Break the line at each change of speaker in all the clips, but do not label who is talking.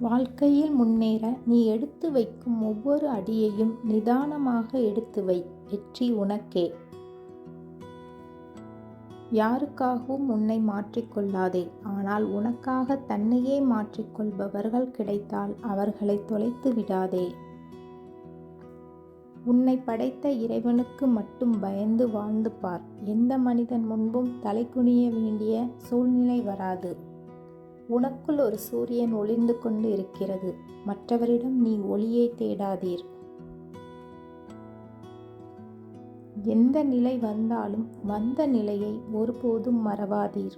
வாழ்க்கையில் முன்னேற நீ எடுத்து வைக்கும் ஒவ்வொரு அடியையும் நிதானமாக எடுத்து வை. வெற்றி உனக்கே. யாருக்காகவும் உன்னை மாற்றிக்கொள்ளாதே ஆனால் உனக்காக தன்னையே மாற்றிக்கொள்பவர்கள் கிடைத்தால் அவர்களை தொலைத்து விடாதே. உன்னை படைத்த இறைவனுக்கு மட்டும் பயந்து வாழ்ந்து பார். எந்த மனிதன் முன்பும் தலைக்குனிய வேண்டிய சூழ்நிலை வராது. உனக்குள் ஒரு சூரியன் ஒளிர்ந்து கொண்டு இருக்கிறது. மற்றவரிடம் நீ ஒளியை தேடாதீர். எந்த நிலை வந்தாலும் வந்த நிலையை ஒருபோதும் மறவாதீர்.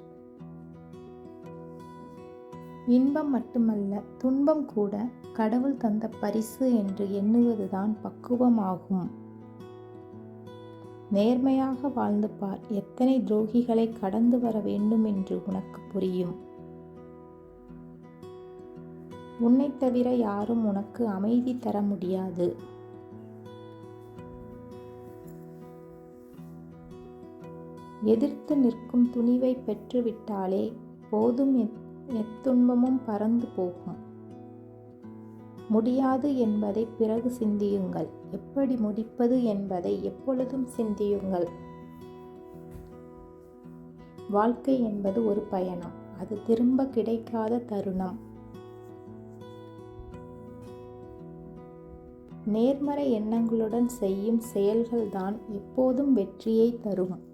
இன்பம் மட்டுமல்ல துன்பம் கூட கடவுள் தந்த பரிசு என்று எண்ணுவதுதான் பக்குவமாகும். நேர்மையாக வாழ்ந்து பார். எத்தனை துரோகிகளை கடந்து வர வேண்டும் என்று உனக்கு புரியும். உன்னை தவிர யாரும் உனக்கு அமைதி தர முடியாது. எதிர்த்து நிற்கும் துணிவை பெற்றுவிட்டாலே போதும் எத்துன்பமும் பறந்து போகும். முடியாது என்பதை பிறகு சிந்தியுங்கள். எப்படி முடிப்பது என்பதை எப்பொழுதும் சிந்தியுங்கள். வாழ்க்கை என்பது ஒரு பயணம். அது திரும்ப கிடைக்காத தருணம். நேர்மறை எண்ணங்களுடன் செய்யும் செயல்கள்தான் எப்போதும் வெற்றியை தரும்.